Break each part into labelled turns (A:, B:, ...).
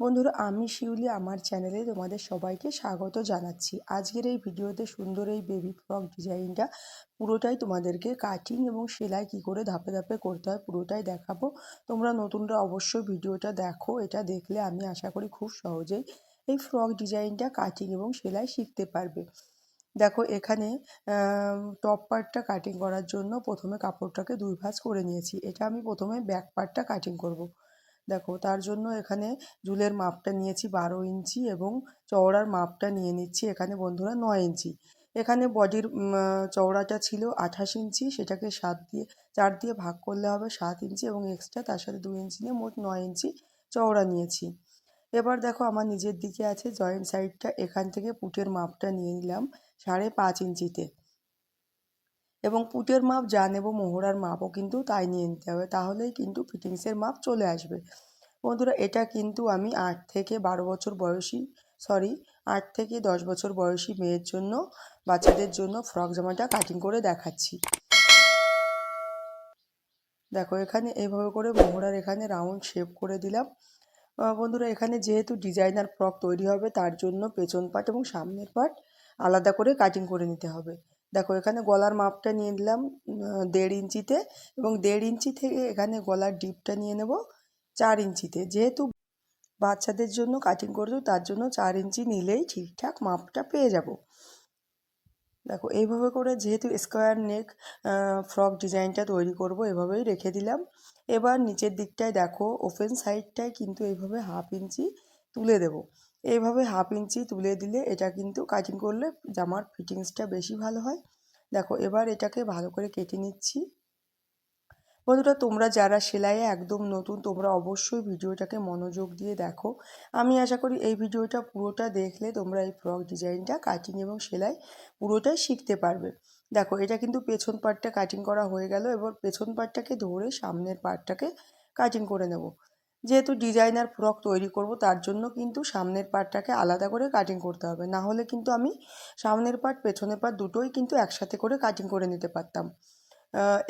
A: বন্ধুরা, আমি শিউলি আমার চ্যানেলে তোমাদের সবাইকে স্বাগত জানাচ্ছি। আজকের এই ভিডিওতে সুন্দর এই বেবি ফ্রক ডিজাইনটা পুরোটাই তোমাদেরকে কাটিং এবং সেলাই কি করে ধাপে ধাপে করতে হয় পুরোটাই দেখাবো। তোমরা নতুনরা অবশ্যই ভিডিওটা দেখো, এটা দেখলে আমি আশা করি খুব সহজেই এই ফ্রক ডিজাইনটা কাটিং এবং সেলাই শিখতে পারবে। দেখো, এখানে টপ পার্টটা কাটিং করার জন্য প্রথমে কাপড়টাকে দুই ভাঁজ করে নিয়েছি। এটা আমি প্রথমে ব্যাক পার্টটা কাটিং করব। দেখো, তার জন্য এখানে ঝুলের মাপটা নিয়েছি বারো ইঞ্চি এবং চওড়ার মাপটা নিয়ে নিচ্ছি এখানে বন্ধুরা নয় ইঞ্চি। এখানে বডির চওড়াটা ছিল আঠাশ ইঞ্চি, সেটাকে সাত দিয়ে, চার দিয়ে ভাগ করলে হবে সাত ইঞ্চি এবং এক্সট্রা তার সাথে দু ইঞ্চি নিয়ে মোট নয় ইঞ্চি চওড়া নিয়েছি। এবার দেখো আমার নিজের দিকে আছে জয়েন্ট সাইডটা এখান থেকে পুটের মাপটা নিয়ে নিলাম সাড়ে পাঁচ ইঞ্চিতে। এবং পুটের মাপ যা নেব মোহরার মাপও কিন্তু তাই নিয়ে নিতে হবে। তাহলেই কিন্তু ফিটিংসের মাপ চলে আসবে। বন্ধুরা, এটা কিন্তু আমি আট থেকে বারো বছর বয়সী সরি আট থেকে দশ বছর বয়সী মেয়ের জন্য, বাচ্চাদের জন্য ফ্রক জামাটা কাটিং করে দেখাচ্ছি। দেখো, এখানে এইভাবে করে মোহরার এখানে রাউন্ড শেপ করে দিলাম। বন্ধুরা, এখানে যেহেতু ডিজাইনার ফ্রক তৈরি হবে, তার জন্য পেছন পাট এবং সামনের পাট আলাদা করে কাটিং করে নিতে হবে। দেখো, এখানে গলার মাপটা নিয়ে নিলাম দেড় ইঞ্চিতে এবং দেড় ইঞ্চি থেকে এখানে গলার ডিপটা নিয়ে নেব চার ইঞ্চিতে। যেহেতু বাচ্চাদের জন্য কাটিং করছ, তার জন্য চার ইঞ্চি নিলেই ঠিকঠাক মাপটা পেয়ে যাব। দেখো, এইভাবে করে যেহেতু স্কোয়ার নেক ফ্রক ডিজাইনটা তৈরি করব, এভাবেই রেখে দিলাম। এবার নিচের দিকটায় দেখো ওপেন সাইডটায় কিন্তু এইভাবে হাফ ইঞ্চি তুলে দেব। এইভাবে হাফ ইঞ্চি তুলে দিলে এটা কিন্তু কাটিং করলে জামার ফিটিংসটা বেশি ভালো হয়। দেখো, এবার এটাকে ভালো করে কেটে নিচ্ছি। বন্ধুরা, তোমরা যারা সেলাইয়ে একদম নতুন, তোমরা অবশ্যই ভিডিওটাকে মনোযোগ দিয়ে দেখো। আমি আশা করি এই ভিডিওটা পুরোটা দেখলে তোমরা এই ফ্রক ডিজাইনটা, কাটিং এবং সেলাই পুরোটাই শিখতে পারবে। দেখো, এটা কিন্তু পেছন পার্টটা কাটিং করা হয়ে গেল। এবার পেছন পার্টটাকে ধরে সামনের পার্টটাকে কাটিং করে নেব। যেহেতু ডিজাইনার ফ্রক তৈরি করব, তার জন্য কিন্তু সামনের পার্টটাকে আলাদা করে কাটিং করতে হবে। না হলে কিন্তু আমি সামনের পার্ট পেছনের পার্ট দুটোই কিন্তু একসাথে করে কাটিং করে নিতে পারতাম।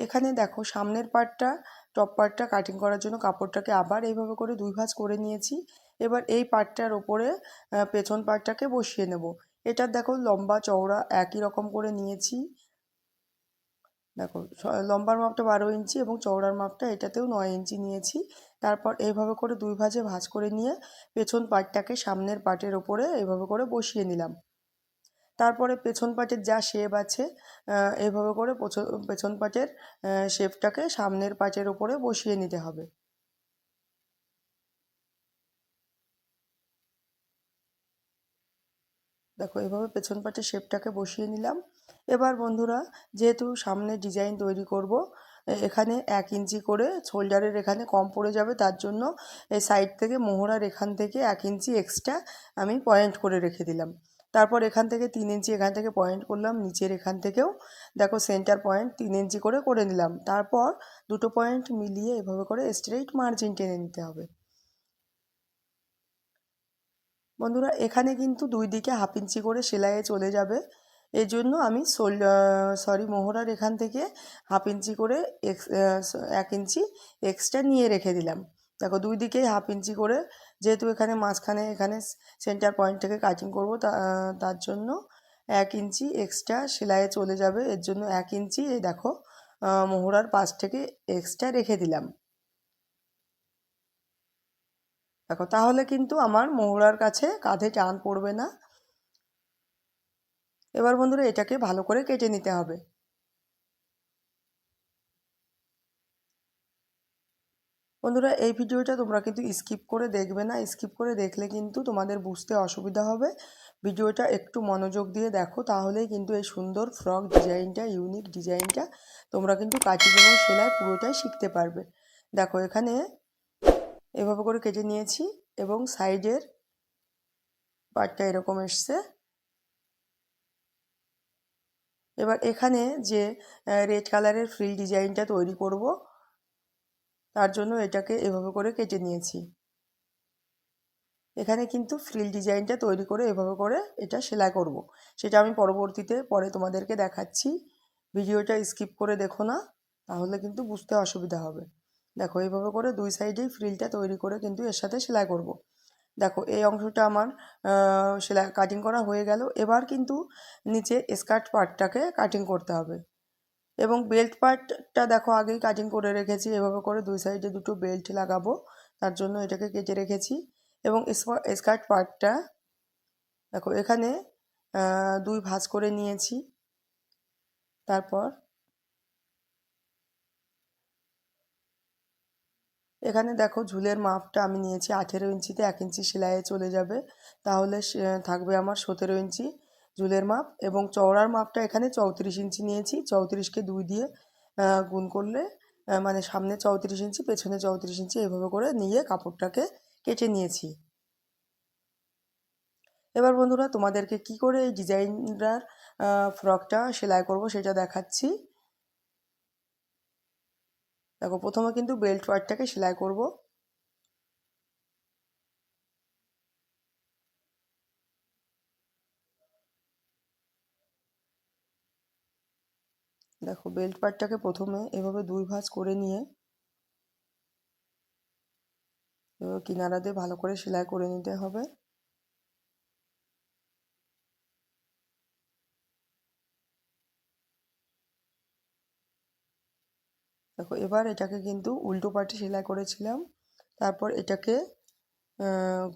A: এখানে দেখো সামনের পার্টটা টপ পার্টটা কাটিং করার জন্য কাপড়টাকে আবার এইভাবে করে দুই ভাঁজ করে নিয়েছি। এবার এই পার্টটার ওপরে পেছন পার্টটাকে বসিয়ে নেব। এটার দেখো লম্বা চওড়া একই রকম করে নিয়েছি। দেখো লম্বার মাপটা বারো ইঞ্চি এবং চওড়ার মাপটা এটাতেও নয় ইঞ্চি নিয়েছি। তারপর এইভাবে করে দুই ভাজে ভাঁজ করে নিয়ে পেছন পাটটাকে সামনের পার্টের ওপরে এইভাবে করে বসিয়ে নিলাম। তারপরে পেছন পাটের যা শেপ আছে এভাবে করে পেছন পাটের শেপটাকে সামনের পাটের ওপরে বসিয়ে নিতে হবে। দেখো এভাবে পেছন পাটের শেপটাকে বসিয়ে নিলাম। এবার বন্ধুরা, যেহেতু সামনে ডিজাইন তৈরি করব এখানে এক ইঞ্চি করে শোল্ডারের এখানে কম পড়ে যাবে, তার জন্য এই সাইড থেকে মোহরার এখান থেকে এক ইঞ্চি এক্সট্রা আমি পয়েন্ট করে রেখে দিলাম। তারপর এখান থেকে তিন ইঞ্চি এখান থেকে পয়েন্ট করলাম, নিচের এখান থেকেও দেখো সেন্টার পয়েন্ট তিন ইঞ্চি করে করে নিলাম। তারপর দুটো পয়েন্ট মিলিয়ে এভাবে করে স্ট্রেইট মার্জিন টেনে নিতে হবে। বন্ধুরা, এখানে কিন্তু দুই দিকে হাফ ইঞ্চি করে সেলাইয়ে চলে যাবে। এই জন্য আমি সোল সরি মোহরার এখান থেকে হাফ ইঞ্চি করে এক ইঞ্চি এক্সট্রা নিয়ে রেখে দিলাম। দেখো, দুই দিকেই হাফ ইঞ্চি করে যেহেতু এখানে মাঝখানে এখানে সেন্টার পয়েন্ট থেকে কাটিং করব তার জন্য এক ইঞ্চি এক্সট্রা সেলাইয়ে চলে যাবে। এর জন্য এক ইঞ্চি, এই দেখো মোহরার পাশ থেকে এক্সট্রা রেখে দিলাম। দেখো, তাহলে কিন্তু আমার মোহরার কাছে কাঁধে টান পড়বে না। এবার বন্ধুরা এটাকে ভালো করে কেটে নিতে হবে। বন্ধুরা এই ভিডিওটা তোমরা কিন্তু স্কিপ করে দেখবে না। স্কিপ করে দেখলে কিন্তু তোমাদের বুঝতে অসুবিধা হবে। ভিডিওটা একটু মনোযোগ দিয়ে দেখো, তাহলেই কিন্তু এই সুন্দর ফ্রক ডিজাইনটা, ইউনিক ডিজাইনটা তোমরা কিন্তু এবং সেলাই পুরোটাই শিখতে পারবে। দেখো এখানে এভাবে করে কেটে নিয়েছি এবং সাইডের পাটটা এরকম এসছে। এবার এখানে যে রেড কালারের ফ্রিল ডিজাইনটা তৈরি করব, তার জন্য এটাকে এভাবে করে কেটে নিয়েছি এখানে কিন্তু ফ্রিল ডিজাইনটা তৈরি করে এভাবে করে এটা সেলাই করব। সেটা আমি পরবর্তীতে পরে তোমাদেরকে দেখাচ্ছি ভিডিওটা স্কিপ করে দেখো না, তাহলে কিন্তু বুঝতে অসুবিধা হবে দেখো এইভাবে করে দুই সাইডেই ফ্রিলটা তৈরি করে কিন্তু এর সাথে সেলাই করব। দেখো, এই অংশটা আমার সেলাই কাটিং করা হয়ে গেল। এবার কিন্তু নিচে স্কার্ট পার্টটাকে কাটিং করতে হবে। এবং বেল্ট পার্টটা দেখো, আগেই কাটিং করে রেখেছি। এভাবে করে দুই সাইডে দুটো বেল্ট লাগাবো। তার জন্য এটাকে কেটে রেখেছি। এবং স্কার্ট পার্টটা দেখো, এখানে দুই ভাঁজ করে নিয়েছি। তারপর এখানে দেখো ঝুলের মাপটা আমি নিয়েছি আঠেরো ইঞ্চিতে এক ইঞ্চি সেলাইয়ে চলে যাবে। তাহলে থাকবে আমার সতেরো ইঞ্চি ঝুলের মাপ এবং চওড়ার মাপটা এখানে চৌত্রিশ ইঞ্চি নিয়েছি। চৌত্রিশকে দুই দিয়ে গুণ করলে মানে সামনে চৌত্রিশ ইঞ্চি, পেছনে চৌত্রিশ ইঞ্চি এভাবে করে নিয়ে কাপড়টাকে কেটে নিয়েছি। এবার বন্ধুরা তোমাদেরকে কি করে এই ডিজাইনটার ফ্রকটা সেলাই করব সেটা দেখাচ্ছি। দেখো, প্রথমে কিন্তু বেল্ট পার্টটাকে সেলাই করব। দেখো, বেল্ট পার্টটাকে প্রথমে এভাবে দুই ভাঁজ করে নিয়ে এবার কিনারা দিয়ে ভালো করে সেলাই করে নিতে হবে। দেখো, এবার এটাকে কিন্তু উল্টো পাটে সেলাই করেছিলাম। তারপর এটাকে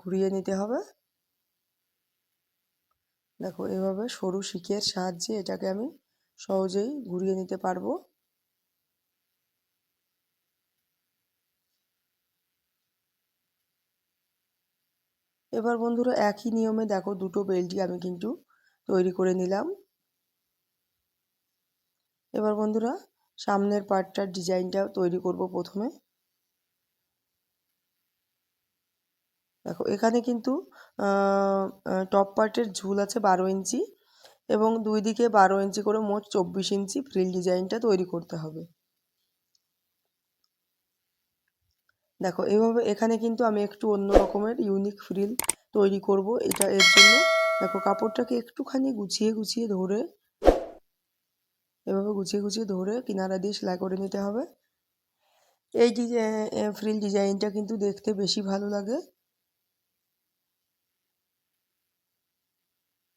A: ঘুরিয়ে নিতে হবে। দেখো, এভাবে সরু শিকের সাহায্যে এটাকে আমি সহজেই ঘুরিয়ে নিতে পারব। এবার বন্ধুরা, একই নিয়মে দেখো, দুটো বেল্টই আমি কিন্তু তৈরি করে নিলাম। এবার বন্ধুরা সামনের পার্টটার ডিজাইনটা তৈরি করব প্রথমে। দেখো, এখানে কিন্তু টপ পার্টের ঝুল আছে বারো ইঞ্চি এবং দুই দিকে বারো ইঞ্চি করে মোট চব্বিশ ইঞ্চি ফ্রিল ডিজাইনটা তৈরি করতে হবে। দেখো, এভাবে এখানে কিন্তু আমি একটু অন্য রকমের ইউনিক ফ্রিল তৈরি করব। এটা এর জন্য, দেখো, কাপড়টাকে একটুখানি গুছিয়ে গুছিয়ে ধরে এভাবে গুছিয়ে গুছিয়ে ধরে কিনারা দিয়ে সেলাই করে নিতে হবে। এই ডিজাইন ফ্রিল ডিজাইনটা কিন্তু দেখতে বেশি ভালো লাগে।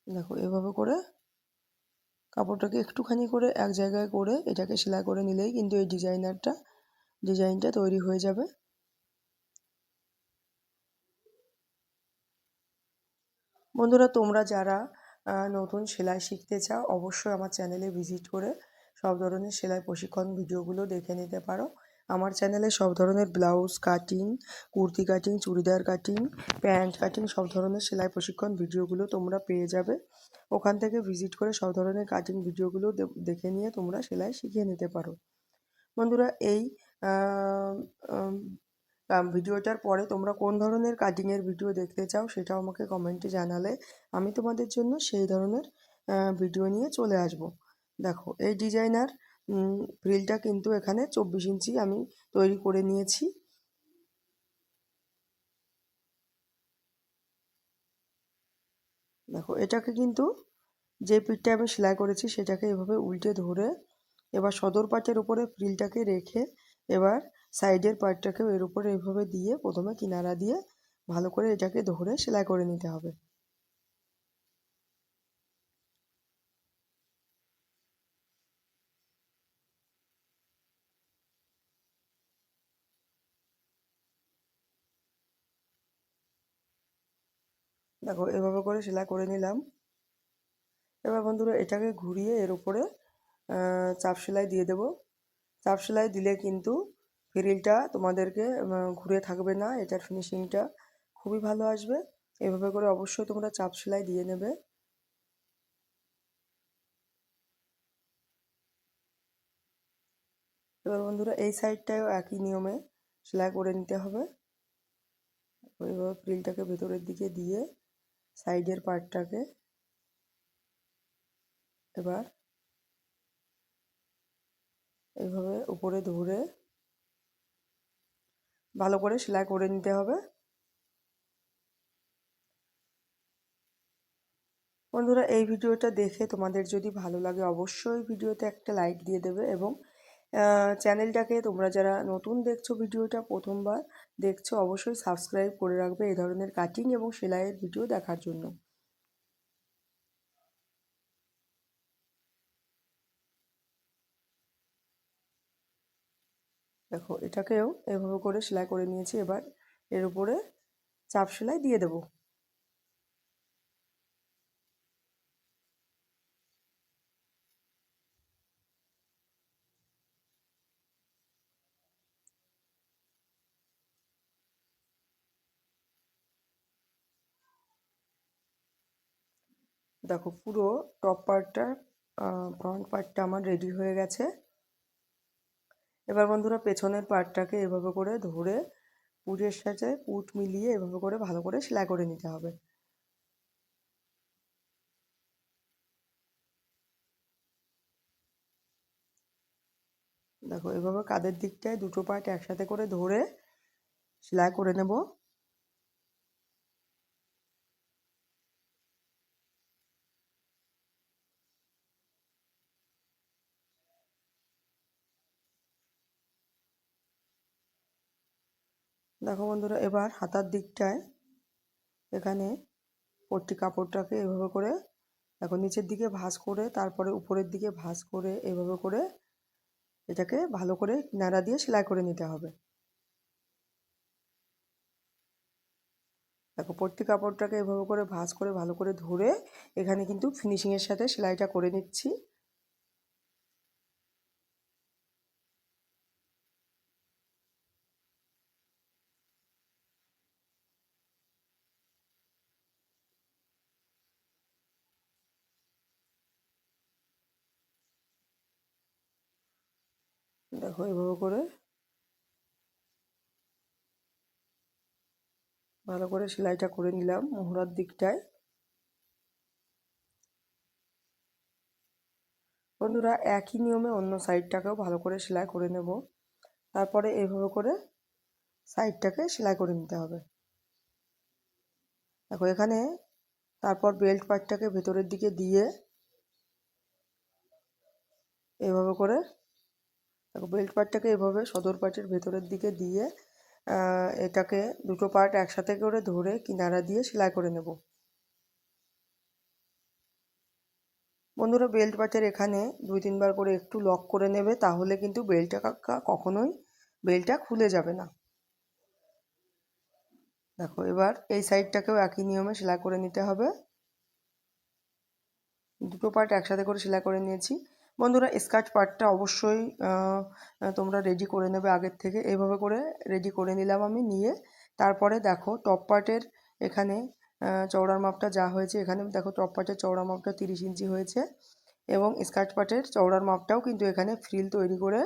A: দেখো, এভাবে করে কাপড়টাকে একটুখানি করে এক জায়গায় করে এটাকে সেলাই করে নিলেই কিন্তু এই ডিজাইনারটা, ডিজাইনটা তৈরি হয়ে যাবে। বন্ধুরা, তোমরা যারা নতুন সেলাই শিখতে চাও, অবশ্যই আমার চ্যানেলে ভিজিট করে সব ধরনের সেলাই প্রশিক্ষণ ভিডিওগুলো দেখে নিতে পারো। আমার চ্যানেলে সব ধরনের blouse cutting kurti cutting churidar cutting pant cutting সব ধরনের সেলাই প্রশিক্ষণ ভিডিওগুলো তোমরা পেয়ে যাবে। ওখান থেকে ভিজিট করে সব ধরনের কাটিং ভিডিওগুলো দেখে নিয়ে তোমরা সেলাই শিখিয়ে নিতে পারো। বন্ধুরা, এই ভিডিওটার পরে তোমরা কোন ধরনের কাটিংয়ের ভিডিও দেখতে চাও সেটাও আমাকে কমেন্টে জানালে আমি তোমাদের জন্য সেই ধরনের ভিডিও নিয়ে চলে আসব। দেখো, এই ডিজাইনার ফ্রিলটা কিন্তু এখানে চব্বিশ ইঞ্চি আমি তৈরি করে নিয়েছি। দেখো, এটাকে কিন্তু যে পিঠটা আমি সেলাই করেছি সেটাকে এভাবে উল্টে ধরে এবার সদর পাটের উপরে ফ্রিলটাকে রেখে এবার সাইডের পার্টটাকেও এর উপরে এভাবে দিয়ে প্রথমে কিনারা দিয়ে ভালো করে এটাকে ধরে সেলাই করে নিতে হবে। দেখো, এভাবে করে সেলাই করে নিলাম। এবার বন্ধুরা এটাকে ঘুরিয়ে এর উপরে চাপ সেলাই দিয়ে দেব। চাপ সেলাই দিলে কিন্তু ফ্রিলটা তোমাদেরকে ঘুরে থাকবে না, এটার ফিনিশিংটা খুবই ভালো আসবে। এভাবে করে অবশ্যই তোমরা চাপ সেলাই দিয়ে নেবে। এবার বন্ধুরা, এই সাইডটাও একই নিয়মে সেলাই করে নিতে হবে। ওইভাবে প্রিলটাকে ভেতরের দিকে দিয়ে সাইডের পার্টটাকে এবার এইভাবে উপরে ধরে ভালো করে সেলাই করে নিতে হবে। বন্ধুরা, এই ভিডিওটা দেখে তোমাদের যদি ভালো লাগে অবশ্যই ভিডিওতে একটা লাইক দিয়ে দেবে এবং চ্যানেলটাকে তোমরা যারা নতুন দেখছ ভিডিওটা প্রথমবার দেখছ অবশ্যই সাবস্ক্রাইব করে রাখবে এই ধরনের কাটিং এবং সেলাইয়ের ভিডিও দেখার জন্য। দেখো, এটাকেও এভাবে করে সেলাই করে নিয়েছি। এবার এর উপরে চাপ সেলাই দিয়ে দেবো। দেখো, পুরো টপ পার্টটা ফ্রন্ট পার্টটা আমার রেডি হয়ে গেছে। এবার বন্ধুরা পেছনের পার্টটাকে এভাবে করে ধরে পুটের সাথে পুট মিলিয়ে এভাবে করে ভালো করে সেলাই করে নিতে হবে। দেখো এভাবে কাদের দিকটায় দুটো পার্ট একসাথে করে ধরে সেলাই করে নেব। দেখো বন্ধুরা, এবার হাতার দিকটায় এখানে পট্টি কাপড়টাকে এভাবে করে, দেখো নিচের দিকে ভাঁজ করে, তারপরে উপরের দিকে ভাঁজ করে এভাবে করে এটাকে ভালো করে নাড়া দিয়ে সেলাই করে নিতে হবে। দেখো পট্টি কাপড়টাকে এভাবে করে ভাঁজ করে ভালো করে ধরে এখানে কিন্তু ফিনিশিংয়ের সাথে সেলাইটা করে নিচ্ছি। দেখো এভাবে করে ভালো করে সেলাইটা করে নিলাম মোহরার দিকটায়। বন্ধুরা একই নিয়মে অন্য সাইডটাকেও ভালো করে সেলাই করে নেব। তারপরে এভাবে করে সাইডটাকে সেলাই করে নিতে হবে। দেখো এখানে তারপর বেল্ট পার্টটাকে ভেতরের দিকে দিয়ে এভাবে করে দেখো বেল্ট পার্টটাকে এভাবে সদর পার্টের ভেতরের দিকে দিয়ে এটাকে দুটো পার্ট একসাথে করে ধরে কিনারা দিয়ে সেলাই করে নেব। বন্ধুরা বেল্ট পার্টের এখানে দুই, তিনবার করে একটু লক করে নেবে, তাহলে কিন্তু বেল্টটা কখনোই বেল্টটা খুলে যাবে না। দেখো, এবার এই সাইডটাকেও একই নিয়মে সেলাই করে নিতে হবে। দুটো পার্ট একসাথে করে সেলাই করে নিয়েছি। বন্ধুরা স্কার্ট পার্টটা অবশ্যই তোমরা রেডি করে নেবে আগের থেকে। এইভাবে করে রেডি করে নিলাম আমি, নিয়ে তারপরে দেখো টপ পার্টের এখানে চওড়ার মাপটা যা হয়েছে, এখানে দেখো টপ পার্টের চওড়া মাপটা তিরিশ ইঞ্চি হয়েছে এবং স্কার্ট পার্টের চওড়ার মাপটাও কিন্তু এখানে ফ্রিল তৈরি করে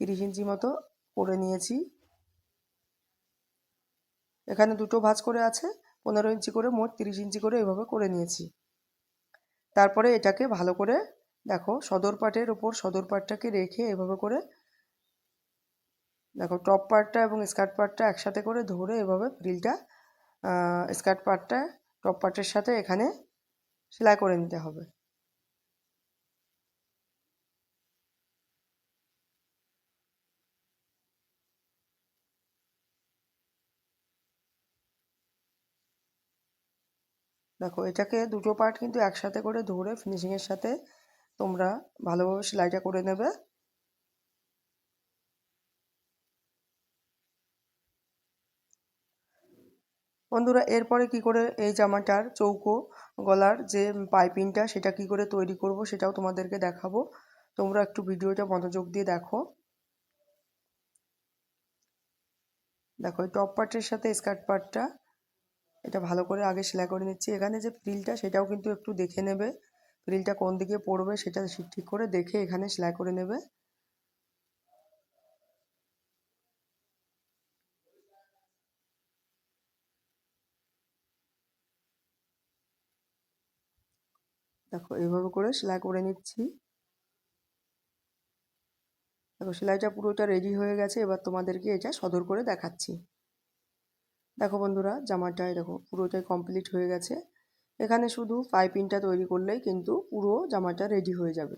A: তিরিশ ইঞ্চি মতো করে নিয়েছি। এখানে দুটো ভাঁজ করে আছে, পনেরো ইঞ্চি করে মোট তিরিশ ইঞ্চি করে এভাবে করে নিয়েছি। তারপরে এটাকে ভালো করে দেখো, সদর পাটের ওপর সদর পাটটাকে রেখে এভাবে করে, দেখো, টপ পার্টটা এবং স্কার্ট পার্টটা একসাথে করে ধরে এভাবে ফ্রিলটা স্কার্ট পার্টটা টপ পার্টের সাথে এখানে সেলাই করে নিতে হবে। দেখো, এটাকে দুটো পার্ট কিন্তু একসাথে করে ধরে ফিনিশিংয়ের সাথে তোমরা ভালোভাবে সেলাইটা করে নেবে। বন্ধুরা, এরপরে কি করে এই জামাটার চৌকো গলার যে পাইপিংটা, সেটা কি করে তৈরি করব সেটাও তোমাদেরকে দেখাবো। তোমরা একটু ভিডিওটা মনোযোগ দিয়ে দেখো। দেখো, এই টপ পার্টের সাথে স্কার্ট পার্টটা, এটা ভালো করে আগে সেলাই করে নিচ্ছি। এখানে যে ফ্রিলটা সেটাও কিন্তু একটু দেখে নেবে। ফ্রিলটা কোন দিকে পড়বে সেটা ঠিক করে দেখে এখানে সেলাই করে নেবে। দেখো, এইভাবে করে সেলাই করে নিচ্ছি। দেখো, সেলাইটা পুরোটা রেডি হয়ে গেছে, এবার তোমাদেরকে এটা সদর করে দেখাচ্ছি। দেখো বন্ধুরা, জামাটা দেখো পুরোটাই কমপ্লিট হয়ে গেছে। এখানে শুধু পাইপিংটা তৈরি করলেই কিন্তু পুরো জামাটা রেডি হয়ে যাবে।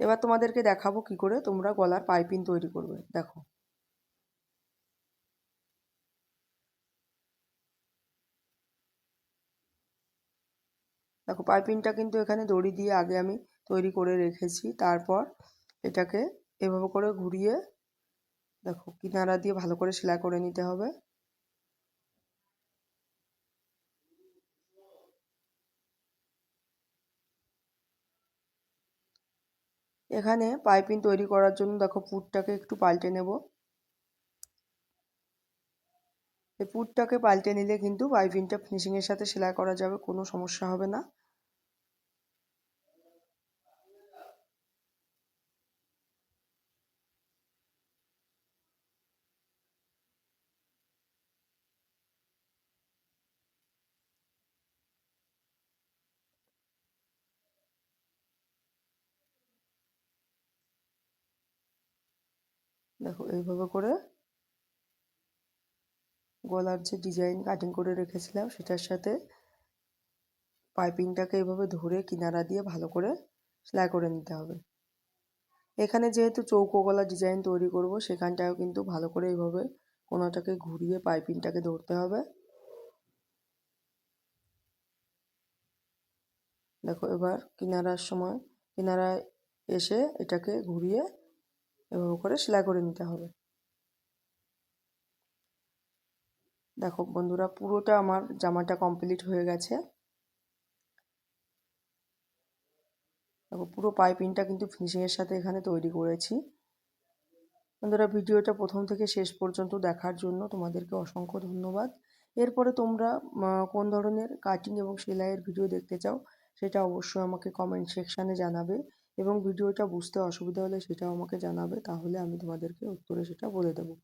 A: এবার তোমাদেরকে দেখাবো কি করে তোমরা গলার পাইপিং তৈরি করবে, দেখো। দেখো, পাইপিংটা কিন্তু এখানে দড়ি দিয়ে আগে আমি তৈরি করে রেখেছি, তারপর এটাকে এভাবে করে ঘুরিয়ে, দেখো, কিনারা দিয়ে ভালো করে সেলাই করে নিতে হবে। এখানে পাইপিং তৈরি করার জন্য দেখো পুরটাকে একটু পাল্টে নেব। এই পুরটাকে পাল্টে নিলে কিন্তু পাইপিংটা ফিনিশিংয়ের সাথে সেলাই করা যাবে, কোনো সমস্যা হবে না। দেখো, এইভাবে করে গলার যে ডিজাইন কাটিং করে রেখেছিলাম, সেটার সাথে পাইপিংটাকে এইভাবে ধরে কিনারা দিয়ে ভালো করে সেলাই করে নিতে হবে। এখানে যেহেতু চৌকো গলা ডিজাইন তৈরি করব, সেখানটাও কিন্তু ভালো করে এইভাবে কোনোটাকে ঘুরিয়ে পাইপিংটাকে ধরতে হবে। দেখো, এবার কিনারার সময়, কিনারায় এসে এটাকে ঘুরিয়ে এভাবে করে সেলাই করে নিতে হবে। দেখো বন্ধুরা, পুরোটা আমার জামাটা কমপ্লিট হয়ে গেছে। দেখো পুরো পাইপিংটা কিন্তু ফিনিশিংয়ের সাথে এখানে তৈরি করেছি। বন্ধুরা, ভিডিওটা প্রথম থেকে শেষ পর্যন্ত দেখার জন্য তোমাদেরকে অসংখ্য ধন্যবাদ। এরপরে তোমরা কোন ধরনের কাটিং এবং সেলাইয়ের ভিডিও দেখতে চাও, সেটা অবশ্যই আমাকে কমেন্ট সেকশানে জানাবে। এবং ভিডিওটা বুঝতে অসুবিধা হলে সেটাও আমাকে জানাবে, তাহলে আমি তোমাদেরকে উত্তরে সেটা বলে দেবো।